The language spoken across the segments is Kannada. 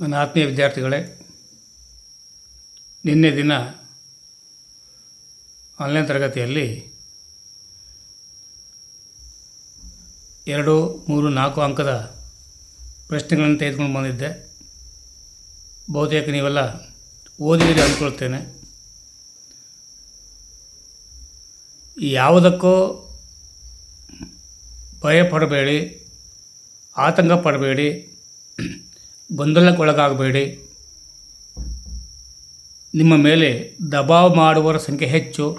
ನನ್ನ ಆತ್ಮೀಯ ವಿದ್ಯಾರ್ಥಿಗಳೇ, ನಿನ್ನೆ ದಿನ ಆನ್ಲೈನ್ ತರಗತಿಯಲ್ಲಿ ಎರಡು, ಮೂರು, ನಾಲ್ಕು ಅಂಕದ ಪ್ರಶ್ನೆಗಳನ್ನು ತೆಗೆದುಕೊಂಡು ಬಂದಿದ್ದೆ. ಬಹುತೇಕ ನೀವೆಲ್ಲ ಓದಿದಿರಿ ಅಂದ್ಕೊಳ್ತೇನೆ. ಯಾವುದಕ್ಕೂ ಭಯ ಪಡಬೇಡಿ ಆತಂಕ ಪಡಬೇಡಿ. ಗೊಂದಲಕ್ಕೊಳಗಾಗಬೇಡಿ. ನಿಮ್ಮ ಮೇಲೆ ದಬಾವ್ ಮಾಡುವವರ ಸಂಖ್ಯೆ ಹೆಚ್ಚು.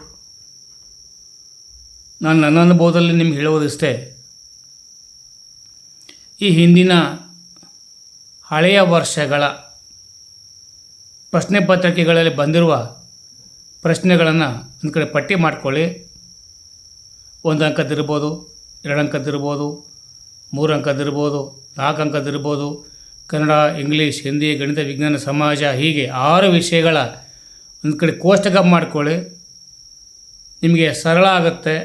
ನಾನು ನನ್ನ ಅನುಭವದಲ್ಲಿ ನಿಮ್ಗೆ ಹೇಳುವುದಿಷ್ಟೇ. ಈ ಹಿಂದಿನ ಹಳೆಯ ವರ್ಷಗಳ ಪ್ರಶ್ನೆ ಪತ್ರಿಕೆಗಳಲ್ಲಿ ಬಂದಿರುವ ಪ್ರಶ್ನೆಗಳನ್ನು ಒಂದು ಕಡೆ ಪಟ್ಟಿ ಮಾಡಿಕೊಳ್ಳಿ. ಒಂದು ಅಂಕದ್ದಿರ್ಬೋದು, ಎರಡು ಅಂಕದ್ದಿರ್ಬೋದು, ಮೂರು ಅಂಕದ್ದಿರ್ಬೋದು, ನಾಲ್ಕು ಅಂಕದ್ದಿರ್ಬೋದು ಕನ್ನಡ, ಇಂಗ್ಲೀಷ್, ಹಿಂದಿ, ಗಣಿತ, ವಿಜ್ಞಾನ, ಸಮಾಜ ಹೀಗೆ ಆರು ವಿಷಯಗಳ ಒಂದು ಕಡೆ ಕೋಷ್ಟಕ ಮಾಡ್ಕೊಳ್ಳಿ. ನಿಮಗೆ ಸರಳ ಆಗುತ್ತೆ.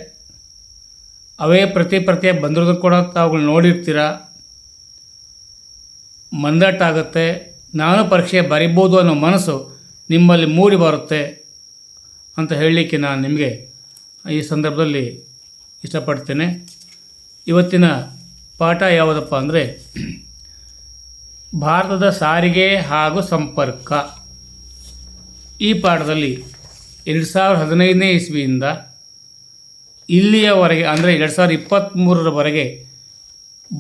ಅವೇ ಪ್ರತಿ ಪ್ರತಿ ಬಂದಿರೋದು ಕೂಡ ತಾವುಗಳು ನೋಡಿರ್ತೀರ. ಮಂದಟ್ಟಾಗುತ್ತೆ. ನಾನು ಪರೀಕ್ಷೆ ಬರಿಬೋದು ಅನ್ನೋ ಮನಸ್ಸು ನಿಮ್ಮಲ್ಲಿ ಮೂಡಿ ಬರುತ್ತೆ ಅಂತ ಹೇಳಲಿಕ್ಕೆ ನಾನು ನಿಮಗೆ ಈ ಸಂದರ್ಭದಲ್ಲಿ ಇಷ್ಟಪಡ್ತೇನೆ. ಇವತ್ತಿನ ಪಾಠ ಯಾವುದಪ್ಪ ಅಂದರೆ ಭಾರತದ ಸಾರಿಗೆ ಹಾಗೂ ಸಂಪರ್ಕ. ಈ ಪಾಠದಲ್ಲಿ ಎರಡು ಸಾವಿರದ ಹದಿನೈದನೇ ಇಸ್ವಿಯಿಂದ ಇಲ್ಲಿಯವರೆಗೆ, ಅಂದರೆ ಎರಡು ಸಾವಿರದ ಇಪ್ಪತ್ತ್ಮೂರರವರೆಗೆ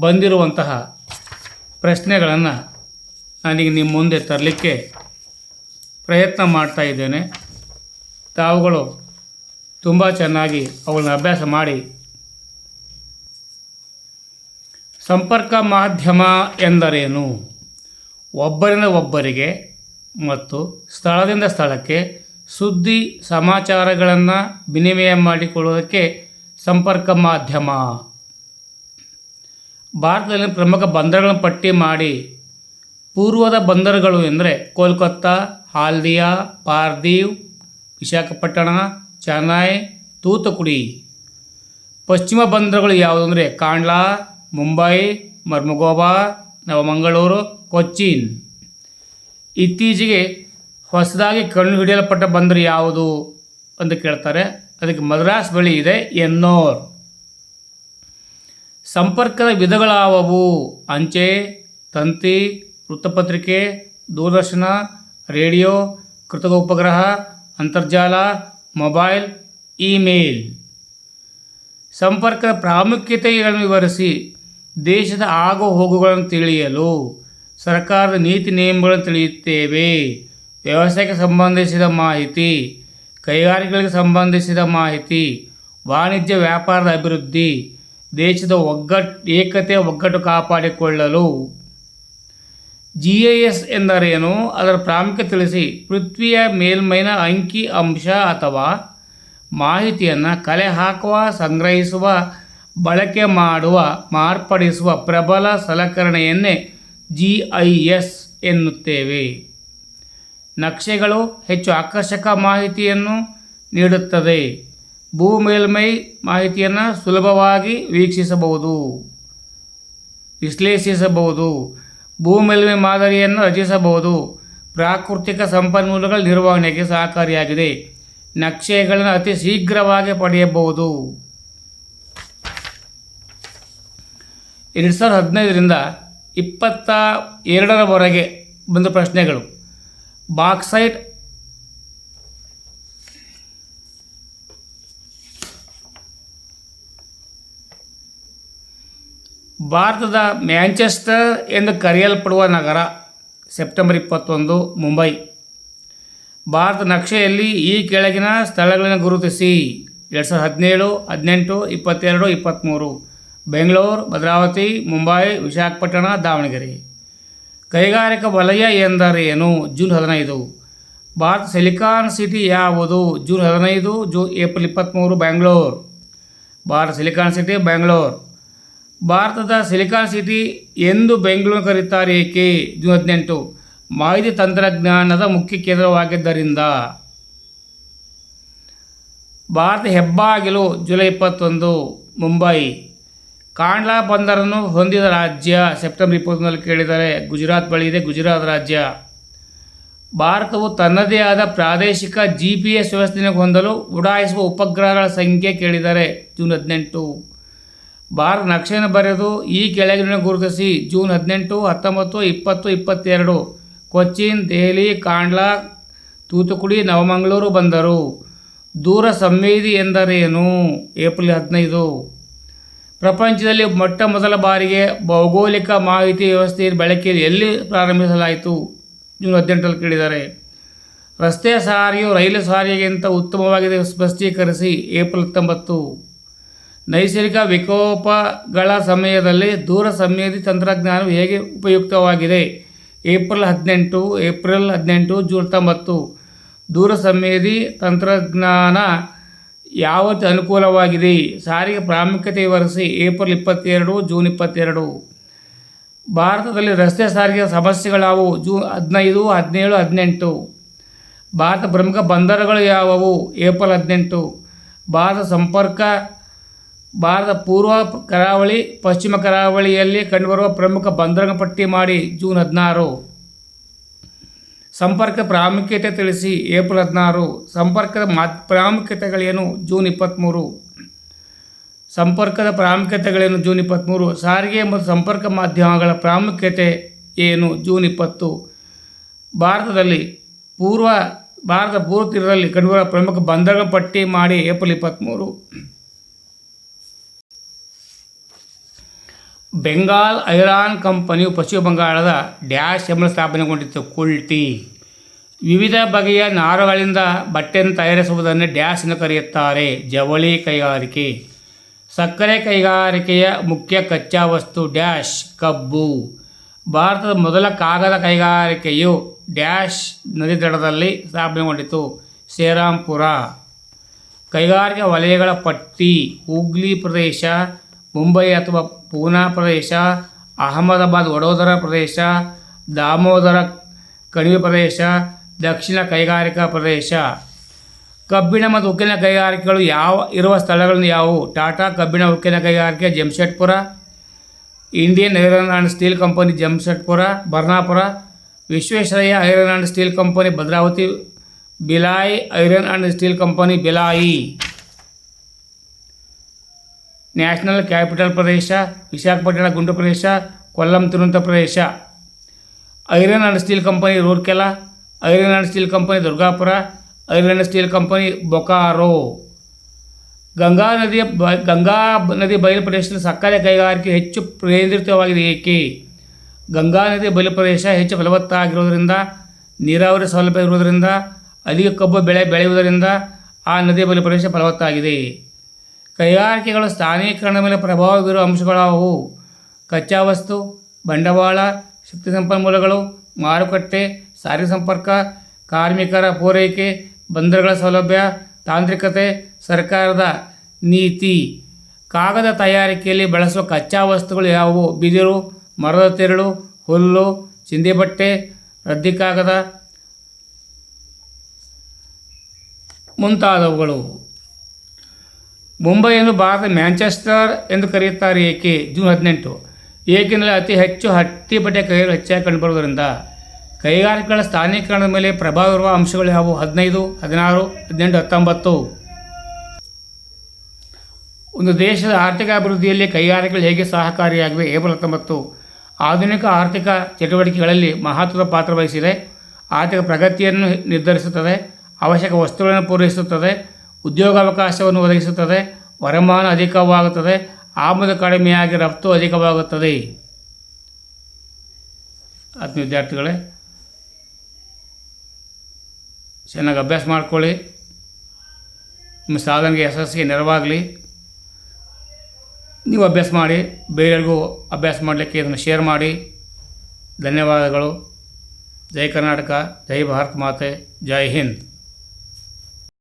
ಬಂದಿರುವಂತಹ ಪ್ರಶ್ನೆಗಳನ್ನು ನಾನೀಗ ನಿಮ್ಮ ಮುಂದೆ ತರಲಿಕ್ಕೆ ಪ್ರಯತ್ನ ಮಾಡ್ತಾ ಇದ್ದೇನೆ. ತಾವುಗಳು ತುಂಬ ಚೆನ್ನಾಗಿ ಅವುಗಳನ್ನ ಅಭ್ಯಾಸ ಮಾಡಿ. ಸಂಪರ್ಕ ಮಾಧ್ಯಮ ಎಂದರೇನು? ಒಬ್ಬರಿಂದ ಒಬ್ಬರಿಗೆ ಮತ್ತು ಸ್ಥಳದಿಂದ ಸ್ಥಳಕ್ಕೆ ಸುದ್ದಿ ಸಮಾಚಾರಗಳನ್ನು ವಿನಿಮಯ ಮಾಡಿಕೊಳ್ಳುವುದಕ್ಕೆ ಸಂಪರ್ಕ ಮಾಧ್ಯಮ. ಭಾರತದಲ್ಲಿ ಪ್ರಮುಖ ಬಂದರುಗಳನ್ನು ಪಟ್ಟಿ ಮಾಡಿ ಪೂರ್ವದ ಬಂದರುಗಳು ಎಂದರೆ ಕೋಲ್ಕತ್ತಾ, ಹಾಲ್ದಿಯಾ, ಪಾರ್ದೀವ್, ವಿಶಾಖಪಟ್ಟಣ, ಚೆನ್ನೈ, ತೂತುಕುಡಿ. ಪಶ್ಚಿಮ ಬಂದರುಗಳು ಯಾವುದು ಅಂದರೆ ಕಾಂಡ್ಲಾ, ಮುಂಬೈ ಮರ್ಮಗೋಬಾ ನವಮಂಗಳೂರು ಕೊಚ್ಚಿನ್. ಇತ್ತೀಚೆಗೆ ಹೊಸದಾಗಿ ಕಣ್ಣು ಹಿಡಿಯಲ್ಪಟ್ಟ ಬಂದರು ಯಾವುದು ಅಂತ ಕೇಳ್ತಾರೆ. ಅದಕ್ಕೆ ಮದ್ರಾಸ್ ಬಳಿ ಇದೆ ಎನ್ನೋರ್. ಸಂಪರ್ಕದ ವಿಧಗಳಾವವು? ಅಂಚೆ, ತಂತಿ, ವೃತ್ತಪತ್ರಿಕೆ, ದೂರದರ್ಶನ, ರೇಡಿಯೋ, ಕೃತಕ ಉಪಗ್ರಹ, ಅಂತರ್ಜಾಲ, ಮೊಬೈಲ್, ಇಮೇಲ್. ಸಂಪರ್ಕದ ಪ್ರಾಮುಖ್ಯತೆಗಳನ್ನು ವಿವರಿಸಿ ದೇಶದ ಆಗು ಹೋಗುಗಳನ್ನು ತಿಳಿಯಲು ಸರ್ಕಾರದ ನೀತಿ ನಿಯಮಗಳನ್ನು ತಿಳಿಯುತ್ತೇವೆ. ವ್ಯವಸಾಯಕ್ಕೆ ಸಂಬಂಧಿಸಿದ ಮಾಹಿತಿ, ಕೈಗಾರಿಕೆಗಳಿಗೆ ಸಂಬಂಧಿಸಿದ ಮಾಹಿತಿ, ವಾಣಿಜ್ಯ ವ್ಯಾಪಾರದ ಅಭಿವೃದ್ಧಿ, ದೇಶದ ಒಗ್ಗಟ್ಟು ಏಕತೆ ಒಗ್ಗಟ್ಟು ಕಾಪಾಡಿಕೊಳ್ಳಲು. ಜಿ ಎ ಎಸ್ ಎಂದರೇನು? ಅದರ ಪ್ರಾಮುಖ್ಯತೆ ತಿಳಿಸಿ. ಪೃಥ್ವಿಯ ಮೇಲ್ಮೈನ ಅಂಕಿ, ಅಂಶ ಅಥವಾ ಮಾಹಿತಿಯನ್ನು ಕಲೆ ಹಾಕುವ, ಸಂಗ್ರಹಿಸುವ, ಬಳಕೆ ಮಾಡುವ, ಮಾರ್ಪಡಿಸುವ ಪ್ರಬಲ ಸಲಕರಣೆಯನ್ನೇ ಜಿ ಐ ಎಸ್ ಎನ್ನುತ್ತೇವೆ. ನಕ್ಷೆಗಳು ಹೆಚ್ಚು ಆಕರ್ಷಕ ಮಾಹಿತಿಯನ್ನು ನೀಡುತ್ತದೆ. ಭೂ ಮೇಲ್ಮೈ ಮಾಹಿತಿಯನ್ನು ಸುಲಭವಾಗಿ ವೀಕ್ಷಿಸಬಹುದು. ವಿಶ್ಲೇಷಿಸಬಹುದು. ಭೂ ಮೇಲ್ಮೈ ಮಾದರಿಯನ್ನು ರಚಿಸಬಹುದು. ಪ್ರಾಕೃತಿಕ ಸಂಪನ್ಮೂಲಗಳ ನಿರ್ವಹಣೆಗೆ ಸಹಕಾರಿಯಾಗಿದೆ. ನಕ್ಷೆಗಳನ್ನು ಅತಿ ಶೀಘ್ರವಾಗಿ ಪಡೆಯಬಹುದು. ಎರಡು ಸಾವಿರದ ಹದಿನೈದರಿಂದ ಇಪ್ಪತ್ತ ಎರಡರವರೆಗೆ ಬಂದ ಪ್ರಶ್ನೆಗಳು. ಬಾಕ್ಸೈಟ್ ಭಾರತದ ಮ್ಯಾಂಚೆಸ್ಟರ್ ಎಂದು ಕರೆಯಲ್ಪಡುವ ನಗರ, ಸೆಪ್ಟೆಂಬರ್ ಇಪ್ಪತ್ತೊಂದು, ಮುಂಬೈ. ಭಾರತ ನಕ್ಷೆಯಲ್ಲಿ ಈ ಕೆಳಗಿನ ಸ್ಥಳಗಳನ್ನು ಗುರುತಿಸಿ. ಎರಡು ಸಾವಿರದ ಹದಿನೇಳು, ಹದಿನೆಂಟು, ಇಪ್ಪತ್ತೆರಡು ಇಪ್ಪತ್ತ್ಮೂರು ಬೆಂಗಳೂರು, ಭದ್ರಾವತಿ, ಮುಂಬೈ, ವಿಶಾಖಪಟ್ಟಣ, ದಾವಣಗೆರೆ. ಕೈಗಾರಿಕಾ ವಲಯ ಎಂದರೇನು? ಜೂನ್ ಹದಿನೈದು. ಭಾರತ ಸಿಲಿಕಾನ್ ಸಿಟಿ ಯಾವುದು? ಜೂನ್ ಹದಿನೈದು, ಜೂ ಏಪ್ರಿಲ್ ಇಪ್ಪತ್ತ್ಮೂರು ಬ್ಯಾಂಗ್ಳೂರು ಭಾರತ ಸಿಲಿಕಾನ್ ಸಿಟಿ ಬ್ಯಾಂಗ್ಳೂರ್ ಭಾರತದ ಸಿಲಿಕಾನ್ ಸಿಟಿ ಎಂದು ಬೆಂಗಳೂರು ಕರೀತಾರೆ ಏಕೆ? ಜೂನ್ ಹದಿನೆಂಟು. ಮಾಹಿತಿ ತಂತ್ರಜ್ಞಾನದ ಮುಖ್ಯ ಕೇಂದ್ರವಾಗಿದ್ದರಿಂದ. ಭಾರತ ಹೆಬ್ಬಾಗಿಲು, ಜುಲೈ ಇಪ್ಪತ್ತೊಂದು, ಮುಂಬೈ. ಕಾಂಡ್ಲಾ ಬಂದರನ್ನು ಹೊಂದಿದ ರಾಜ್ಯ ಸೆಪ್ಟೆಂಬರ್ ಇಪ್ಪತ್ತೊಂದರಲ್ಲಿ ಕೇಳಿದರೆ ಗುಜರಾತ್ ಬಳಿ ಇದೆ, ಗುಜರಾತ್ ರಾಜ್ಯ. ಭಾರತವು ತನ್ನದೇ ಆದ ಪ್ರಾದೇಶಿಕ ಜಿ ಪಿ ಎಸ್ ವ್ಯವಸ್ಥೆಯನ್ನು ಹೊಂದಲು ಉಡಾಯಿಸುವ ಉಪಗ್ರಹಗಳ ಸಂಖ್ಯೆ ಕೇಳಿದರೆ ಜೂನ್ ಹದಿನೆಂಟು. ಭಾರತ ನಕ್ಷೆಯನ್ನು ಬರೆದು ಈ ಕೆಳಗಿನ ಗುರುತಿಸಿ ಜೂನ್ ಹದಿನೆಂಟು, ಹತ್ತೊಂಬತ್ತು, ಇಪ್ಪತ್ತು, ಇಪ್ಪತ್ತೆರಡು. ಕೊಚ್ಚಿನ್, ದೆಹಲಿ, ಕಾಂಡ್ಲಾ, ತೂತುಕುಡಿ, ನವಮಂಗಳೂರು ಬಂದರು. ದೂರ ಸಂವೇದಿ ಎಂದರೇನು? ಏಪ್ರಿಲ್ ಹದಿನೈದು. ಪ್ರಪಂಚದಲ್ಲಿ ಮೊಟ್ಟ ಮೊದಲ ಬಾರಿಗೆ ಭೌಗೋಳಿಕ ಮಾಹಿತಿ ವ್ಯವಸ್ಥೆಯ ಬಳಕೆ ಎಲ್ಲಿ ಪ್ರಾರಂಭಿಸಲಾಯಿತು? ಜೂನ್ ಹದಿನೆಂಟರಲ್ಲಿ ಕೇಳಿದ್ದಾರೆ. ರಸ್ತೆ ಸಾರಿಯು ರೈಲು ಸಾರಿಗೆಗಿಂತ ಉತ್ತಮವಾಗಿದೆ ಸ್ಪಷ್ಟೀಕರಿಸಿ ಏಪ್ರಿಲ್ ಹತ್ತೊಂಬತ್ತು. ನೈಸರ್ಗಿಕ ವಿಕೋಪಗಳ ಸಮಯದಲ್ಲಿ ದೂರ ಸಂವೇದಿ ತಂತ್ರಜ್ಞಾನವು ಹೇಗೆ ಉಪಯುಕ್ತವಾಗಿದೆ? ಏಪ್ರಿಲ್ ಹದಿನೆಂಟು ಏಪ್ರಿಲ್ ಹದಿನೆಂಟು, ಜೂನ್ ಹತ್ತೊಂಬತ್ತು. ದೂರ ಸಂವೇದಿ ತಂತ್ರಜ್ಞಾನ ಯಾವತ್ತು ಅನುಕೂಲವಾಗಿದೆ? ಸಾರಿಗೆ ಪ್ರಾಮುಖ್ಯತೆ ವರೆಸಿ ಏಪ್ರಿಲ್ ಇಪ್ಪತ್ತೆರಡು, ಜೂನ್ ಇಪ್ಪತ್ತೆರಡು. ಭಾರತದಲ್ಲಿ ರಸ್ತೆ ಸಾರಿಗೆ ಸಮಸ್ಯೆಗಳಾವು ಜೂನ್ ಹದಿನೈದು, ಹದಿನೇಳು, ಹದಿನೆಂಟು. ಭಾರತ ಪ್ರಮುಖ ಬಂದರುಗಳು ಯಾವುವು? ಏಪ್ರಿಲ್ ಹದಿನೆಂಟು. ಭಾರತ ಸಂಪರ್ಕ, ಭಾರತ ಪೂರ್ವ ಕರಾವಳಿ, ಪಶ್ಚಿಮ ಕರಾವಳಿಯಲ್ಲಿ ಕಂಡುಬರುವ ಪ್ರಮುಖ ಬಂದರಂಗ ಪಟ್ಟಿ ಮಾಡಿ ಜೂನ್ ಹದಿನಾರು. ಸಂಪರ್ಕ ಪ್ರಾಮುಖ್ಯತೆ ತಿಳಿಸಿ ಏಪ್ರಿಲ್ ಹದಿನಾರು, ಸಂಪರ್ಕದ ಮಾ ಪ್ರಾಮುಖ್ಯತೆಗಳೇನು? ಜೂನ್ ಇಪ್ಪತ್ತ್ಮೂರು ಸಂಪರ್ಕದ ಪ್ರಾಮುಖ್ಯತೆಗಳೇನು ಜೂನ್ ಇಪ್ಪತ್ತ್ಮೂರು ಸಾರಿಗೆ ಮತ್ತು ಸಂಪರ್ಕ ಮಾಧ್ಯಮಗಳ ಪ್ರಾಮುಖ್ಯತೆ ಏನು ಜೂನ್ ಇಪ್ಪತ್ತು? ಭಾರತದಲ್ಲಿ ಪೂರ್ವ ಭಾರತ ಪೂರ್ವ ತೀರದಲ್ಲಿ ಕಂಡುಬರುವ ಪ್ರಮುಖ ಬಂದರುಗಳ ಪಟ್ಟಿ ಮಾಡಿ ಏಪ್ರಿಲ್ ಇಪ್ಪತ್ತ್ಮೂರು ಬೆಂಗಾಲ್ ಐರಾನ್ ಕಂಪನಿಯು ಪಶ್ಚಿಮ ಬಂಗಾಳದ ಡ್ಯಾಶ್ ಎಂಬ ಸ್ಥಾಪನೆಗೊಂಡಿತ್ತು, ಕುಲ್ಟಿ. ವಿವಿಧ ಬಗೆಯ ನಾರುಗಳಿಂದ ಬಟ್ಟೆಯನ್ನು ತಯಾರಿಸುವುದನ್ನು ಡ್ಯಾಶ್ ಎಂದು ಕರೆಯುತ್ತಾರೆ. ಜವಳಿ ಕೈಗಾರಿಕೆ. ಸಕ್ಕರೆ ಕೈಗಾರಿಕೆಯ ಮುಖ್ಯ ಕಚ್ಚಾ ವಸ್ತು ಡ್ಯಾಶ್, ಕಬ್ಬು. ಭಾರತದ ಮೊದಲ ಕಾಗದ ಕೈಗಾರಿಕೆಯು ಡ್ಯಾಶ್ ನದಿ ದಡದಲ್ಲಿ ಸ್ಥಾಪನೆಗೊಂಡಿತು. ಶ್ರೀರಾಂಪುರ ಕೈಗಾರಿಕಾ ವಲಯಗಳ ಪಟ್ಟಿ, ಹೂಗ್ಲಿ ಪ್ರದೇಶ, ಮುಂಬೈ ಅಥವಾ ಪೂನಾ ಪ್ರದೇಶ, ಅಹಮದಾಬಾದ್, ವಡೋದರ ಪ್ರದೇಶ, ದಾಮೋದರ ಕಣಿವೆ ಪ್ರದೇಶ ದಕ್ಷಿಣ ಕೈಗಾರಿಕಾ ಪ್ರದೇಶ. ಕಬ್ಬಿಣ ಮತ್ತು ಉಕ್ಕಿನ ಕೈಗಾರಿಕೆಗಳು ಯಾವ, ಇರುವ ಸ್ಥಳಗಳನ್ನು ಯಾವುವು? ಟಾಟಾ ಕಬ್ಬಿಣ, ಉಕ್ಕಿನ ಕೈಗಾರಿಕೆ, Jamshedpur. Indian iron and steel company, Jamshedpur, Burnpur. Visvesvaraya iron and steel company, Bhadravati. Bhilai iron and steel company, Bhilai. National capital ಪ್ರದೇಶ, ವಿಶಾಖಪಟ್ಟಣ, ಗುಂಡು ಪ್ರದೇಶ, ಕೊಲ್ಲಂ ತಿರುವಂತ ಪ್ರದೇಶ. Iron and steel company, Rourkela. Iron steel company Durgapur iron steel company Bokaro. Ganga ನದಿಯ ಬ, ಗಂಗಾ ನದಿ ಬಯಲು ಪ್ರದೇಶದಲ್ಲಿ ಸಕ್ಕರೆ ಕೈಗಾರಿಕೆ ಹೆಚ್ಚು ಕೇಂದ್ರಿತವಾಗಿದೆ ಏಕೆ? ಗಂಗಾ ನದಿ ಬಯಲು ಪ್ರದೇಶ ಹೆಚ್ಚು ಫಲವತ್ತಾಗಿರುವುದರಿಂದ, ನೀರಾವರಿ ಸೌಲಭ್ಯ ಇರುವುದರಿಂದ, ಅಧಿಕ ಕಬ್ಬು ಬೆಳೆ ಬೆಳೆಯುವುದರಿಂದ ಆ ನದಿಯ ಬಯಲು ಪ್ರದೇಶ ಫಲವತ್ತಾಗಿದೆ. ಕೈಗಾರಿಕೆಗಳ ಸ್ಥಾನೀಕರಣದ ಮೇಲೆ ಪ್ರಭಾವ ಬೀರುವ ಅಂಶಗಳಾವು ಕಚ್ಚಾ ವಸ್ತು ಬಂಡವಾಳ, ಶಕ್ತಿ ಸಂಪನ್ಮೂಲಗಳು, ಮಾರುಕಟ್ಟೆ ಸಾರಿಗೆ ಸಂಪರ್ಕ, ಕಾರ್ಮಿಕರ ಪೂರೈಕೆ, ಬಂದರುಗಳ ಸೌಲಭ್ಯ, ತಾಂತ್ರಿಕತೆ, ಸರ್ಕಾರದ ನೀತಿ, ಕಾಗದ ತಯಾರಿಕೆಯಲ್ಲಿ ಬಳಸುವ ಕಚ್ಚಾ ವಸ್ತುಗಳು ಯಾವುವು? ಬಿದಿರು, ಮರದ ತೆರಳು, ಹುಲ್ಲು ಚಿಂದಿ ಬಟ್ಟೆ ರದ್ದಿ ಕಾಗದ ಮುಂತಾದವುಗಳು. ಮುಂಬೈಯನ್ನು ಭಾರತ ಮ್ಯಾಂಚೆಸ್ಟರ್ ಎಂದು ಕರೆಯುತ್ತಾರೆ ಏಕೆ? ಜೂನ್ ಹದಿನೆಂಟು. ಏಕೆಂದರೆ ಅತಿ ಹೆಚ್ಚು ಹತ್ತಿ ಬಟ್ಟೆ ಕೈಗಳು ಹೆಚ್ಚಾಗಿ ಕಂಡುಬರುವುದರಿಂದ. ಕೈಗಾರಿಕೆಗಳ ಸ್ಥಾನೀಕರಣದ ಮೇಲೆ ಪ್ರಭಾವ ಇರುವ ಅಂಶಗಳು ಯಾವುವು? ಹದಿನೈದು, ಹದಿನಾರು, ಹದಿನೆಂಟು, ಹತ್ತೊಂಬತ್ತು. ಒಂದು ದೇಶದ ಆರ್ಥಿಕ ಅಭಿವೃದ್ಧಿಯಲ್ಲಿ ಕೈಗಾರಿಕೆಗಳು ಹೇಗೆ ಸಹಕಾರಿಯಾಗಿವೆ? ಏಪ್ರಿಲ್ ಹತ್ತೊಂಬತ್ತು. ಆಧುನಿಕ ಆರ್ಥಿಕ ಚಟುವಟಿಕೆಗಳಲ್ಲಿ ಮಹತ್ವದ ಪಾತ್ರ ವಹಿಸಿದೆ. ಆರ್ಥಿಕ ಪ್ರಗತಿಯನ್ನು ನಿರ್ಧರಿಸುತ್ತದೆ. ಅವಶ್ಯಕ ವಸ್ತುಗಳನ್ನು ಪೂರೈಸುತ್ತದೆ. ಉದ್ಯೋಗಾವಕಾಶವನ್ನು ಒದಗಿಸುತ್ತದೆ. ವರಮಾನ ಅಧಿಕವಾಗುತ್ತದೆ. ಆಮದು ಕಡಿಮೆಯಾಗಿ ರಫ್ತು ಅಧಿಕವಾಗುತ್ತದೆ. ಆತ್ಮ ವಿದ್ಯಾರ್ಥಿಗಳೇ ಚೆನ್ನಾಗಿ ಅಭ್ಯಾಸ ಮಾಡ್ಕೊಳ್ಳಿ. ನಿಮ್ಮ ಸಾಧನೆಗೆ ಯಶಸ್ಸಿಗೆ ನೆರವಾಗಲಿ. ನೀವು ಅಭ್ಯಾಸ ಮಾಡಿ, ಬೇರೆಯವ್ರಿಗೂ ಅಭ್ಯಾಸ ಮಾಡಲಿಕ್ಕೆ ಇದನ್ನು ಶೇರ್ ಮಾಡಿ. ಧನ್ಯವಾದಗಳು. ಜೈ ಕರ್ನಾಟಕ, ಜೈ ಭಾರತ್ ಮಾತೆ, ಜೈ ಹಿಂದ್.